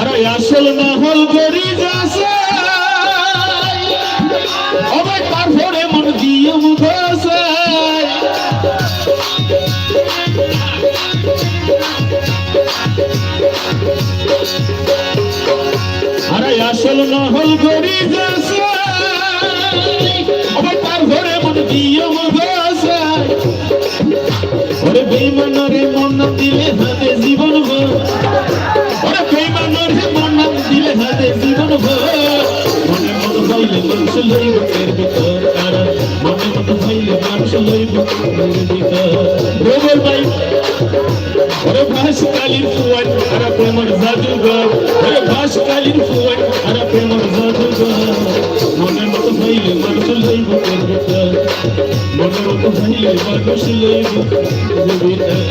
আরে আসল না হল গরি যাছে অবে তারপরে মন দিয়ে মুখছে। আরে আসল না হল গরি যাছে দিয়ে মুখছে ওরে বেইমানরে মন দিলে হাতে জীবন ভর। ওরে বেইমানরে মন দিলে হাতে জীবন ভর। মনে মন হইলে মানুষ লইব এর ভিতর। আর মনে মন হইলে মানুষ লইব এর ভিতর। গোবর ভাই, ওরে ভাস কালির হইলে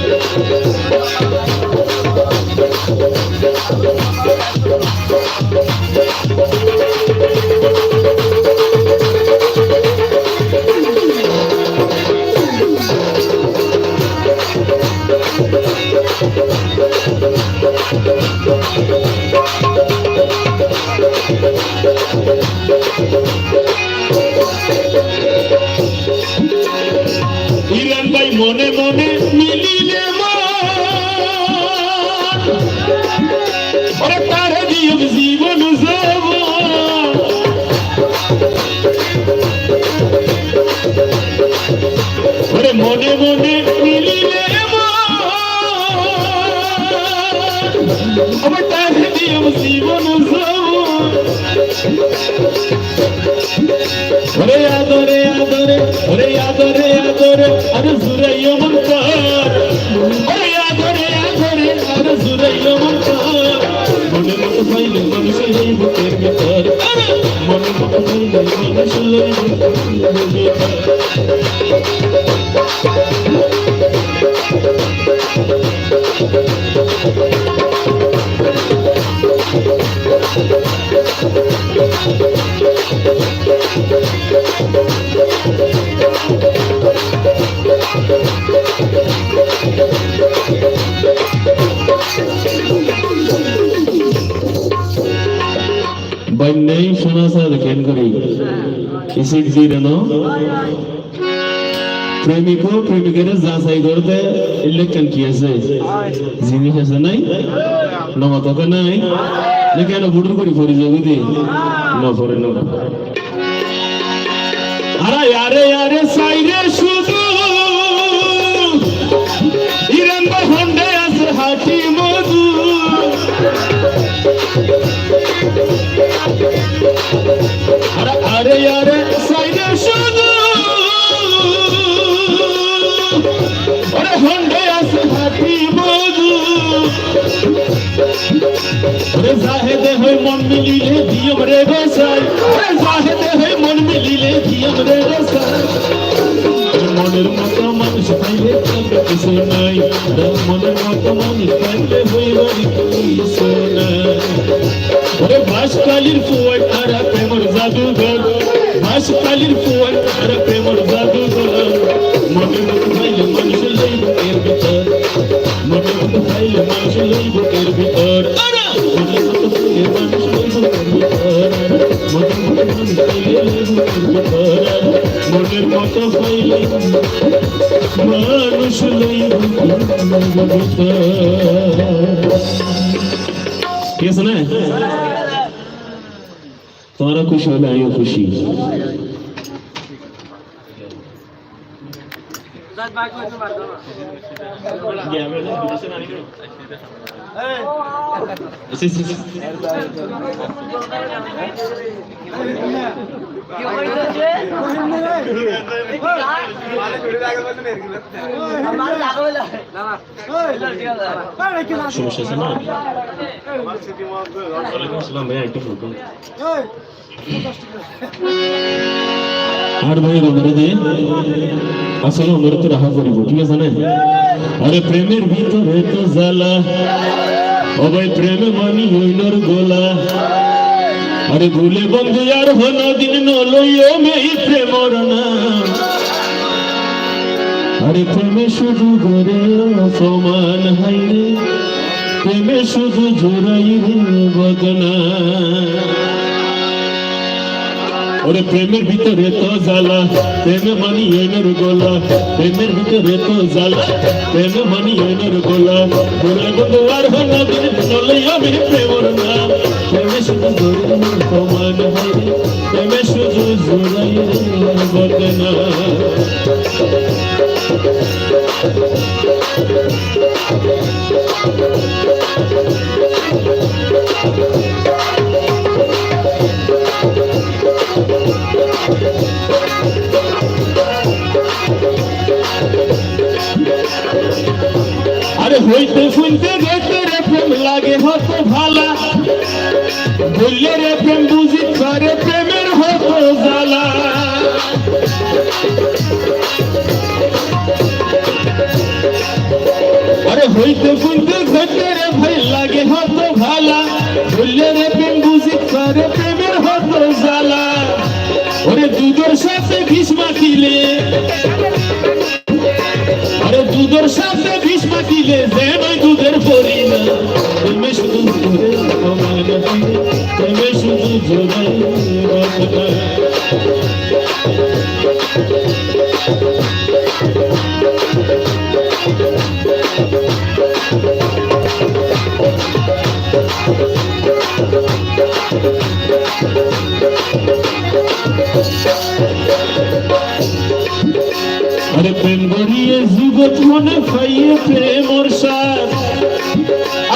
জীবন ওরে আদরে আদরে, ওরে আদরে আদরে, আরে জুরাইও মন কর। ওরে আদরে আদরে, আরে জুরাইও মন কর। মনে মতো পাইলে মানুষ এই বুকের ভিতর। মনে মতো পাইলে মানুষ এই বুকের ভিতর। বন্যাই শোনা স্যার কেন করি ইসিক জিরেন প্রেমিক, প্রেমিকের যাচাই করতে ইলেকশন কি আছে? জিনিস আছে নাই? নমতকে নাই? না কেন ভুটুর করি ফরি যাবি দি ন ফরে ন আরে আরে আরে, সাইরে শুধু। ইরান হন্ডে আছে হাতি মধু। আরে আরে সাইডে শুধু। আরে হন্ডে আছে হাতি মধু। আরে, জাহেদে হই মন মিলিলে দিয়ম রে গোসাই। আরে, জাহেদে হই মন মিলিলে দিয়ম রে গোসাই মনের মতো মানুষ পাইলে চলবে কিছু নাই। মনের মতো মানুষ পাইলে হইবারি কিছু নাই। ওরে বাস কালির ফুয়াই তারা প্রেমর জাদুঘর। বাস কালির ফুয়াই তারা মনের মতো পাইলে মানুষ তোমারা খুশি হলে আমিও খুশি সমস্যা আছে না ওয়ালাইকুম আসসালাম ভাইয়া একটু ফোন। আর ভাই রমরে দে আসলে তো রাহা করিব ঠিক আছে না আরে প্রেমের ভিতরে তো জ্বালা ও ভাই প্রেমে মানি হইলর গোলা আরে ভুলে বন্ধু আর হন দিন নলইও মেই প্রেমর নাম আরে প্রেমে শুধু গরে অপমান হাইরে প্রেমে শুধু জোড়াই রে বদনা ওরে প্রেমের ভিতরে তো জ্বালা প্রেমে মানি এনের গোলা, প্রেমের ভিতরে তো জ্বালা প্রেমে মানি এনের গোলা। বলে বন্ধু আর হল দিন চলে আমি প্রেমর না। প্রেমে শুধু ধরে সমান হয় প্রেমে শুধু জোড়াই রে বদনা। আরে হইতে শুনতে দেখতে রে প্রেম লাগে হত ভালা। বললে রে প্রেম বুঝি করে প্রেমের হত জ্বালা। আরে হইতে শুনতে ঘটে রে ভাই লাগে হত ভালা। বললে রে বিষ মাখিলে যেন দুধের পরি না প্রেমে শুধু জোরে সমান হয় প্রেমে শুধু জোরে রচনা আরে প্রেম গড়িয়ে যুগত মনে ফাইয়ে প্রেমর সাথ।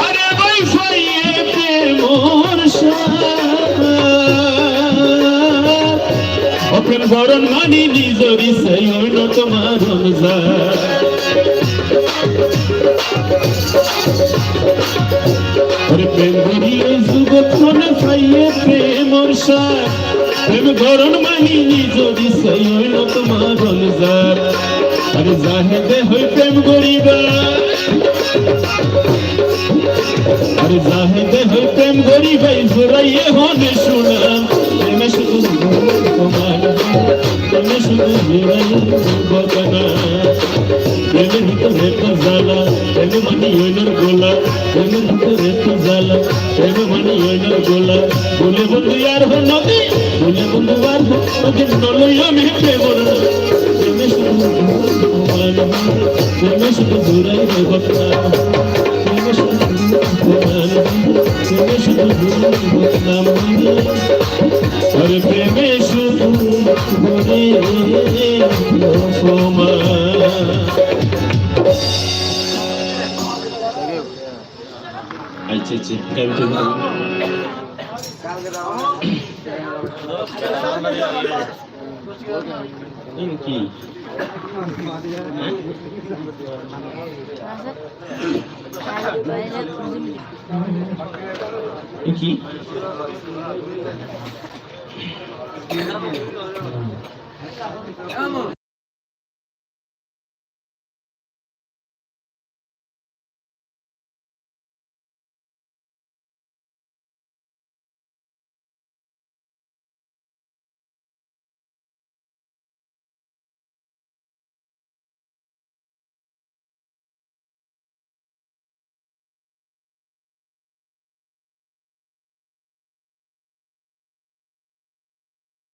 আরে ভাই ফাইয়ে প্রেমর সাথ। অপ্রেম গরণ মানি নিজরি অন্য তোমার আরে প্রেম গড়িয়ে যুগত মনে ফাইয়ে প্রেমর সাথ। প্রেম গরণ মানি নিজরি অন্য তোমার রমজান আরে জাহেদে হই প্রেম গড়িবা আরে জাহেদে হই প্রেম গড়িবাই জোরাইয়ে হনে শুনাম প্রেমে শুধু তোমার প্রেমে শুধু জোরাইয়ে বদনা। প্রেমের ভিতরে তো জ্বালা, প্রেমে মানি ওইনার গোলা। প্রেমের ভিতরে তো জ্বালা, প্রেমে মানি ওইনার গোলা। বলে বন্ধু, আর হো নদী? বলে বন্ধু, আর হো নলই আমি প্রেমে প্রেমে শুধু আচ্ছা আচ্ছা কেমন কি? কি?